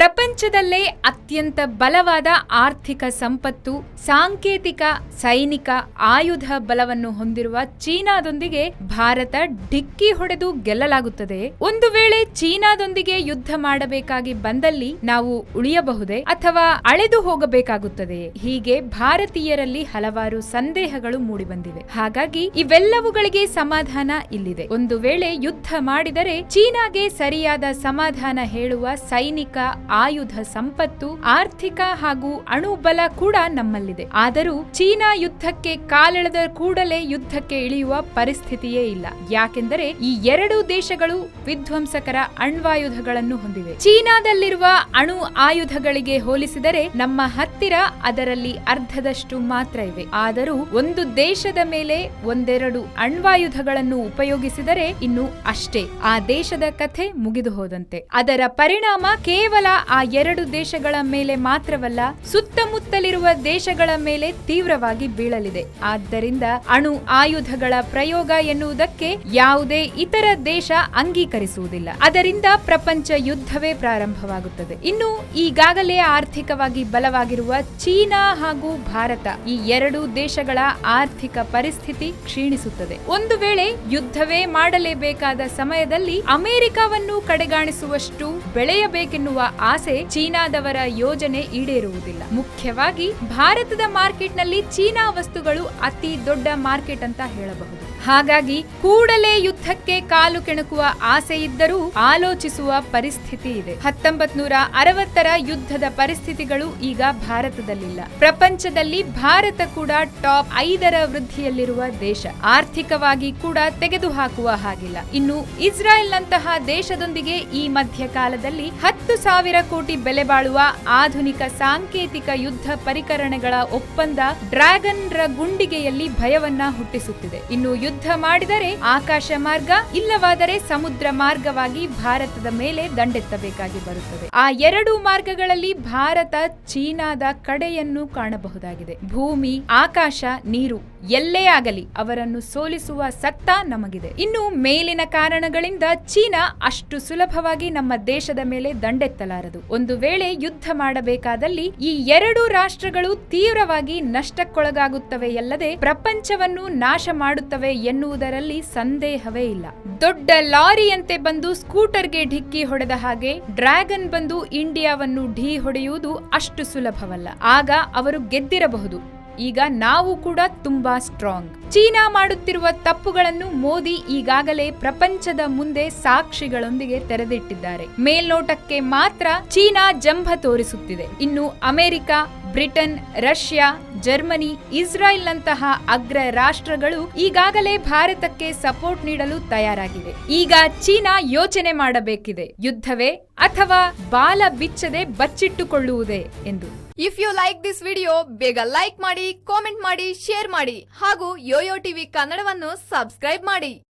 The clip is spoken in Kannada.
ప్రపంచ ಪ್ರಪಂಚದಲ್ಲೇ ಅತ್ಯಂತ ಬಲವಾದ ಆರ್ಥಿಕ ಸಂಪತ್ತು, ಸಾಂಕೇತಿಕ, ಸೈನಿಕ ಆಯುಧ ಬಲವನ್ನು ಹೊಂದಿರುವ ಚೀನಾದೊಂದಿಗೆ ಭಾರತ ಡಿಕ್ಕಿ ಹೊಡೆದು ಗೆಲ್ಲಲಾಗುತ್ತದೆ. ಒಂದು ವೇಳೆ ಚೀನಾದೊಂದಿಗೆ ಯುದ್ಧ ಮಾಡಬೇಕಾಗಿ ಬಂದಲ್ಲಿ ನಾವು ಉಳಿಯಬಹುದೇ ಅಥವಾ ಅಳೆದು ಹೋಗಬೇಕಾಗುತ್ತದೆ. ಹೀಗೆ ಭಾರತೀಯರಲ್ಲಿ ಹಲವಾರು ಸಂದೇಹಗಳು ಮೂಡಿಬಂದಿವೆ. ಹಾಗಾಗಿ ಇವೆಲ್ಲವುಗಳಿಗೆ ಸಮಾಧಾನ ಇಲ್ಲಿದೆ. ಒಂದು ವೇಳೆ ಯುದ್ಧ ಮಾಡಿದರೆ ಚೀನಾಗೆ ಸರಿಯಾದ ಸಮಾಧಾನ ಹೇಳುವ ಸೈನಿಕ ಆಯುಧ ಸಂಪತ್ತು, ಆರ್ಥಿಕ ಹಾಗೂ ಅಣುಬಲ ಕೂಡ ನಮ್ಮಲ್ಲಿದೆ. ಆದರೂ ಚೀನಾ ಯುದ್ಧಕ್ಕೆ ಕಾಲೆಳೆದ ಕೂಡಲೇ ಯುದ್ಧಕ್ಕೆ ಇಳಿಯುವ ಪರಿಸ್ಥಿತಿಯೇ ಇಲ್ಲ. ಯಾಕೆಂದರೆ ಈ ಎರಡು ದೇಶಗಳು ವಿಧ್ವಂಸಕರ ಅಣ್ವಾಯುಧಗಳನ್ನು ಹೊಂದಿವೆ. ಚೀನಾದಲ್ಲಿರುವ ಅಣು ಆಯುಧಗಳಿಗೆ ಹೋಲಿಸಿದರೆ ನಮ್ಮ ಹತ್ತಿರ ಅದರಲ್ಲಿ ಅರ್ಧದಷ್ಟು ಮಾತ್ರ ಇವೆ. ಆದರೂ ಒಂದು ದೇಶದ ಮೇಲೆ ಒಂದೆರಡು ಅಣ್ವಾಯುಧಗಳನ್ನು ಉಪಯೋಗಿಸಿದರೆ ಇನ್ನು ಅಷ್ಟೇ. ಆ ದೇಶದ ಕಥೆ ಮುಗಿದು ಹೋದಂತೆ. ಅದರ ಪರಿಣಾಮ ಕೇವಲ ಆ ಎರಡು ದೇಶಗಳ ಮೇಲೆ ಮಾತ್ರವಲ್ಲ, ಸುತ್ತಮುತ್ತಲಿರುವ ದೇಶಗಳ ಮೇಲೆ ತೀವ್ರವಾಗಿ ಬೀಳಲಿದೆ. ಆದ್ದರಿಂದ ಅಣು ಆಯುಧಗಳ ಪ್ರಯೋಗ ಎನ್ನುವುದಕ್ಕೆ ಯಾವುದೇ ಇತರ ದೇಶ ಅಂಗೀಕರಿಸುವುದಿಲ್ಲ. ಅದರಿಂದ ಪ್ರಪಂಚ ಯುದ್ಧವೇ ಪ್ರಾರಂಭವಾಗುತ್ತದೆ. ಇನ್ನು ಈಗಾಗಲೇ ಆರ್ಥಿಕವಾಗಿ ಬಲವಾಗಿರುವ ಚೀನಾ ಹಾಗೂ ಭಾರತ ಈ ಎರಡು ದೇಶಗಳ ಆರ್ಥಿಕ ಪರಿಸ್ಥಿತಿ ಕ್ಷೀಣಿಸುತ್ತದೆ. ಒಂದು ವೇಳೆ ಯುದ್ಧವೇ ಮಾಡಲೇಬೇಕಾದ ಸಮಯದಲ್ಲಿ ಅಮೆರಿಕವನ್ನು ಕಡೆಗಾಣಿಸುವಷ್ಟು ಬೆಳೆಯಬೇಕೆನ್ನುವ ಆಸೆ ಚೀನಾದವರ ಯೋಜನೆ ಈಡೇರುವುದಿಲ್ಲ. ಮುಖ್ಯವಾಗಿ ಭಾರತದ ಮಾರ್ಕೆಟ್ನಲ್ಲಿ ಚೀನಾ ವಸ್ತುಗಳು ಅತಿ ದೊಡ್ಡ ಮಾರ್ಕೆಟ್ ಅಂತ ಹೇಳಬಹುದು. ಹಾಗಾಗಿ ಕೂಡಲೇ ಯುದ್ಧಕ್ಕೆ ಕಾಲು ಕೆಣಕುವ ಆಸೆ ಇದ್ದರೂ ಆಲೋಚಿಸುವ ಪರಿಸ್ಥಿತಿ ಇದೆ. ಹತ್ತೊಂಬತ್ ನೂರ ಅರವತ್ತರ ಯುದ್ಧದ ಪರಿಸ್ಥಿತಿಗಳು ಈಗ ಭಾರತದಲ್ಲಿಲ್ಲ. ಪ್ರಪಂಚದಲ್ಲಿ ಭಾರತ ಕೂಡ ಟಾಪ್ ಐದರ ವೃದ್ಧಿಯಲ್ಲಿರುವ ದೇಶ. ಆರ್ಥಿಕವಾಗಿ ಕೂಡ ತೆಗೆದುಹಾಕುವ ಹಾಗಿಲ್ಲ. ಇನ್ನು ಇಸ್ರಾಯೇಲ್ನಂತಹ ದೇಶದೊಂದಿಗೆ ಈ ಮಧ್ಯಕಾಲದಲ್ಲಿ ಹತ್ತು ಸಾವಿರ ಕೋಟಿ ಬೆಲೆ ಬಾಳುವ ಆಧುನಿಕ ಸಾಂಕೇತಿಕ ಯುದ್ಧ ಪರಿಕರಣಗಳ ಒಪ್ಪಂದ ಡ್ರ್ಯಾಗನ್ ರ ಗುಂಡಿಗೆಯಲ್ಲಿ ಭಯವನ್ನ ಹುಟ್ಟಿಸುತ್ತಿದೆ. ಇನ್ನು ಯುದ್ಧ ಮಾಡಿದರೆ ಆಕಾಶ ಮಾರ್ಗ, ಇಲ್ಲವಾದರೆ ಸಮುದ್ರ ಮಾರ್ಗವಾಗಿ ಭಾರತದ ಮೇಲೆ ದಂಡೆತ್ತಬೇಕಾಗಿ ಬರುತ್ತದೆ. ಆ ಎರಡು ಮಾರ್ಗಗಳಲ್ಲಿ ಭಾರತ ಚೀನಾದ ಕಡೆಯನ್ನು ಕಾಣಬಹುದಾಗಿದೆ. ಭೂಮಿ, ಆಕಾಶ, ನೀರು ಎಲ್ಲೇ ಆಗಲಿ ಅವರನ್ನು ಸೋಲಿಸುವ ಸತ್ತ ನಮಗಿದೆ. ಇನ್ನು ಮೇಲಿನ ಕಾರಣಗಳಿಂದ ಚೀನಾ ಅಷ್ಟು ಸುಲಭವಾಗಿ ನಮ್ಮ ದೇಶದ ಮೇಲೆ ದಂಡೆತ್ತಲಾರದು. ಒಂದು ವೇಳೆ ಯುದ್ಧ ಮಾಡಬೇಕಾದಲ್ಲಿ ಈ ಎರಡು ರಾಷ್ಟ್ರಗಳು ತೀವ್ರವಾಗಿ ನಷ್ಟಕ್ಕೊಳಗಾಗುತ್ತವೆಯಲ್ಲದೆ ಪ್ರಪಂಚವನ್ನು ನಾಶ ಮಾಡುತ್ತವೆ ಎನ್ನುವುದರಲ್ಲಿ ಸಂದೇಹವೇ ಇಲ್ಲ. ದೊಡ್ಡ ಲಾರಿಯಂತೆ ಬಂದು ಸ್ಕೂಟರ್ಗೆ ಢಿಕ್ಕಿ ಹೊಡೆದ ಹಾಗೆ ಡ್ರ್ಯಾಗನ್ ಬಂದು ಇಂಡಿಯಾವನ್ನು ಢೀ ಹೊಡೆಯುವುದು ಅಷ್ಟು ಸುಲಭವಲ್ಲ. ಆಗ ಅವರು ಗೆದ್ದಿರಬಹುದು. ಈಗ ನಾವು ಕೂಡ ತುಂಬಾ ಸ್ಟ್ರಾಂಗ್ ಚೀನಾ ಮಾಡುತ್ತಿರುವ ತಪ್ಪುಗಳನ್ನು ಮೋದಿ ಈಗಾಗಲೇ ಪ್ರಪಂಚದ ಮುಂದೆ ಸಾಕ್ಷಿಗಳೊಂದಿಗೆ ತೆರೆದಿಟ್ಟಿದ್ದಾರೆ. ಮೇಲ್ನೋಟಕ್ಕೆ ಮಾತ್ರ ಚೀನಾ ಜಂಭ ತೋರಿಸುತ್ತಿದೆ. ಇನ್ನು ಅಮೆರಿಕ ಬ್ರಿಟನ್, ರಷ್ಯಾ, ಜರ್ಮನಿ, ಇಸ್ರಾಯೇಲ್ನಂತಹ ಅಗ್ರ ರಾಷ್ಟ್ರಗಳು ಈಗಾಗಲೇ ಭಾರತಕ್ಕೆ ಸಪೋರ್ಟ್ ನೀಡಲು ತಯಾರಾಗಿವೆ. ಈಗ ಚೀನಾ ಯೋಚನೆ ಮಾಡಬೇಕಿದೆ. ಯುದ್ಧವೇ ಅಥವಾ ಬಾಲ ಬಿಚ್ಚದೆ ಬಚ್ಚಿಟ್ಟುಕೊಳ್ಳುವುದೇ ಎಂದು. If you like this video ಬೇಗ ಲೈಕ್ ಮಾಡಿ ಕಾಮೆಂಟ್ ಮಾಡಿ ಶೇರ್ ಮಾಡಿ ಹಾಗೂ ಯೋಯೋ ಟಿವಿ ಕನ್ನಡವನ್ನು ಸಬ್ಸ್ಕ್ರೈಬ್ ಮಾಡಿ.